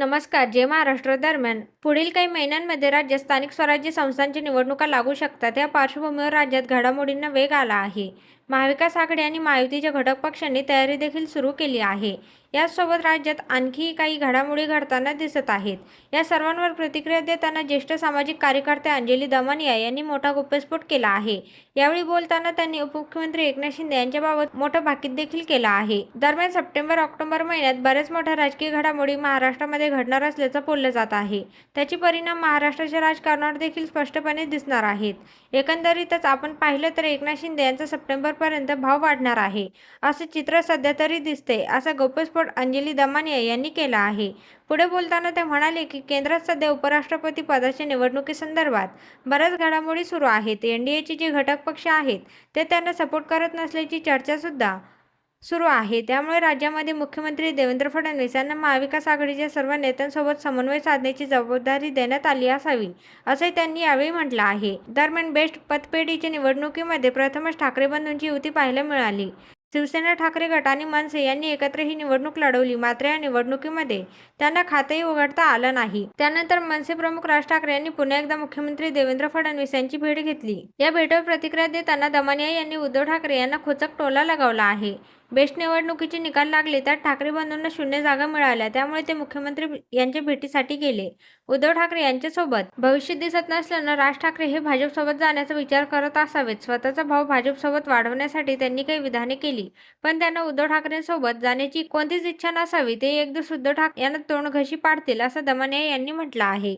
नमस्कार जय महाराष्ट्र दरम्यान पुढील काही महिन्यांमध्ये राज्यात स्थानिक स्वराज्य संस्थांच्या निवडणुका लागू शकतात या पार्श्वभूमीवर राज्यात घडामोडींना वेग आला आहे. महाविकास आघाडी आणि महायुतीच्या घटक पक्षांनी तयारी देखील सुरू केली आहे. याचसोबत राज्यात आणखी काही घडामोडी घडताना दिसत आहेत. या सर्वांवर प्रतिक्रिया देताना ज्येष्ठ सामाजिक कार्यकर्ते अंजली दमनिया यांनी मोठा गुप्पस्फोट केला आहे. यावेळी बोलताना त्यांनी उपमुख्यमंत्री एकनाथ शिंदे यांच्याबाबत मोठं भाकीत देखील केलं आहे. दरम्यान सप्टेंबर ऑक्टोबर महिन्यात बऱ्याच मोठ्या राजकीय घडामोडी महाराष्ट्रामध्ये घडणार असल्याचं बोललं जात आहे. त्याचे परिणाम महाराष्ट्राच्या राजकारणावर देखील स्पष्टपणे दिसणार आहेत. एकंदरीतच आपण पाहिलं तर एकनाथ शिंदे यांचा सप्टेंबरपर्यंत भाव वाढणार आहे. असं चित्र सध्या तरी दिसते असा गौप्यस्फोट अंजली दमानिया यांनी केला आहे. पुढे बोलताना ते म्हणाले की केंद्रात सध्या उपराष्ट्रपती पदाच्या निवडणुकीसंदर्भात बऱ्याच घडामोडी सुरू आहेत. एन डी जे घटक पक्ष आहेत ते त्यांना सपोर्ट करत नसल्याची चर्चासुद्धा सुरू आहे. त्यामुळे राज्यामध्ये मुख्यमंत्री देवेंद्र फडणवीस यांना महाविकास आघाडीच्या सर्व नेत्यांसोबत समन्वय साधण्याची जबाबदारी देण्यात आली असावी असंही त्यांनी यावेळी म्हटलं आहे. दरम्यान बेस्ट पतपेढीच्या निवडणुकीमध्ये प्रथमच ठाकरे बंधूंची युती पाहायला मिळाली. शिवसेना ठाकरे गट आणि मनसे यांनी एकत्र ही निवडणूक लढवली मात्र या निवडणुकीमध्ये त्यांना खातेही उघडता आलं नाही. त्यानंतर मनसे प्रमुख राज ठाकरे यांनी पुन्हा एकदा मुख्यमंत्री देवेंद्र फडणवीस यांची भेट घेतली. या भेटीवर प्रतिक्रिया देताना दमानिया यांनी उद्धव ठाकरे यांना खोचक टोला लगावला आहे. बेस्ट निवडणुकीचे निकाल लागले त्यात ठाकरे बंधूंना शून्य जागा मिळाल्या. त्यामुळे ते मुख्यमंत्री यांच्या भेटीसाठी गेले. उद्धव ठाकरे यांच्यासोबत भविष्य दिसत नसल्यानं राज ठाकरे हे भाजपसोबत जाण्याचा विचार करत असावेत. स्वतःचा भाव भाजपसोबत वाढवण्यासाठी त्यांनी काही विधाने केली पण त्यांना उद्धव ठाकरेंसोबत जाण्याची कोणतीच इच्छा नसावी ते एक दिवस उद्धव ठाकरे यांना तोंडघशी पाडतील असं दमानिया यांनी म्हटलं आहे.